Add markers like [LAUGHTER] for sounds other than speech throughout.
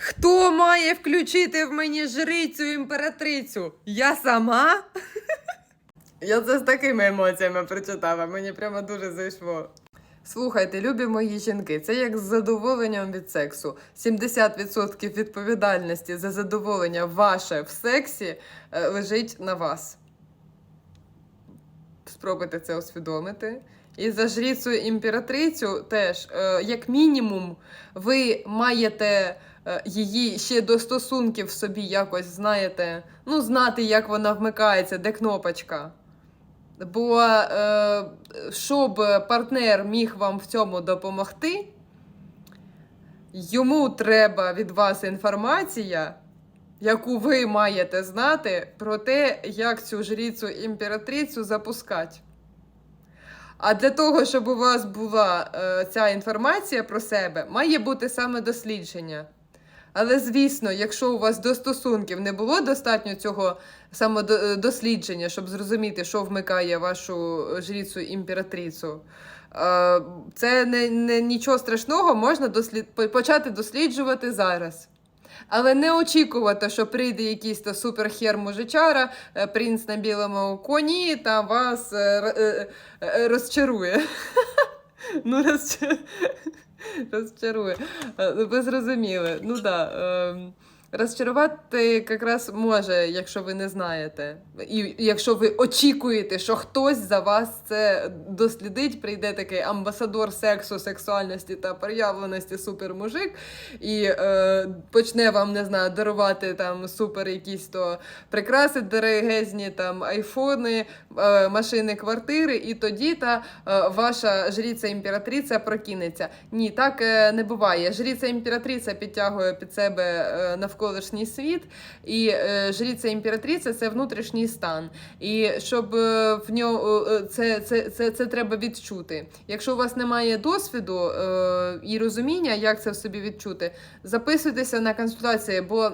Хто має включити в мені жрицю імператрицю? Я сама? Я це з такими емоціями прочитала, мені прямо дуже зайшло. Слухайте, любі мої жінки, це як з задоволенням від сексу. 70% відповідальності за задоволення ваше в сексі е, лежить на вас. Спробуйте це усвідомити. І за жріцю імператрицю теж, е, як мінімум, ви маєте її ще до стосунків собі якось знаєте, ну, знати, як вона вмикається, де кнопочка. Бо е, щоб партнер міг вам в цьому допомогти, йому треба від вас інформація, яку ви маєте знати про те, як цю жріцю імператрицю запускати. А для того, щоб у вас була е, ця інформація про себе, має бути саме дослідження. Але звісно, якщо у вас до стосунків не було достатньо цього самодослідження, щоб зрозуміти, що вмикає вашу жріцю імператрицю, е, це не, не нічого страшного, можна дослід... почати досліджувати зараз. Але не очікувати, що прийде якийсь то суперхер мужичара, е, принц на білому коні та вас е, е, е, розчарує. [LAUGHS] Ну, розчарує. [LAUGHS] Розчарує. Е, Ви зрозуміли. Ну. Да, ем, розчарувати якраз може, якщо ви не знаєте. І якщо ви очікуєте, що хтось за вас це дослідить, прийде такий амбасадор сексу, сексуальності та проявленості супермужик, і е, почне вам, не знаю, дарувати там супер якісь то прикраси дорогезні, там айфони, е, машини, квартири, і тоді та е, ваша жріця імператриця прокинеться. Ні, так е, не буває. Жріця імператриця підтягує під себе е, навколишній світ, і е, жріця імператриця це внутрішній стан. І щоб е, в нього е, це, це, це, це треба відчути. Якщо у вас немає досвіду і розуміння, як це в собі відчути, записуйтеся на консультації, бо.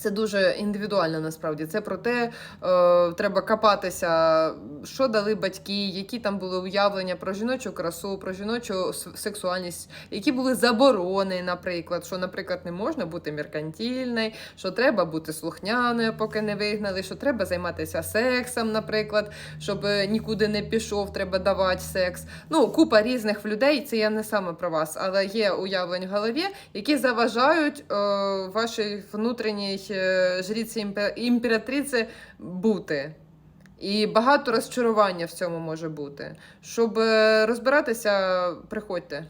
Це дуже індивідуально насправді. Це про те, е, треба копатися, що дали батьки, які там були уявлення про жіночу красу, про жіночу сексуальність, які були заборони, наприклад, що, наприклад, не можна бути меркантильною, що треба бути слухняною, поки не вигнали, що треба займатися сексом, наприклад, щоб е, нікуди не пішов, треба давати секс. Ну, купа різних людей, це я не саме про вас, але є уявлень в голові, які заважають е, вашій внутрішній жріці імпе- імператриці бути. І багато розчарування в цьому може бути. Щоб е, розбиратися, приходьте.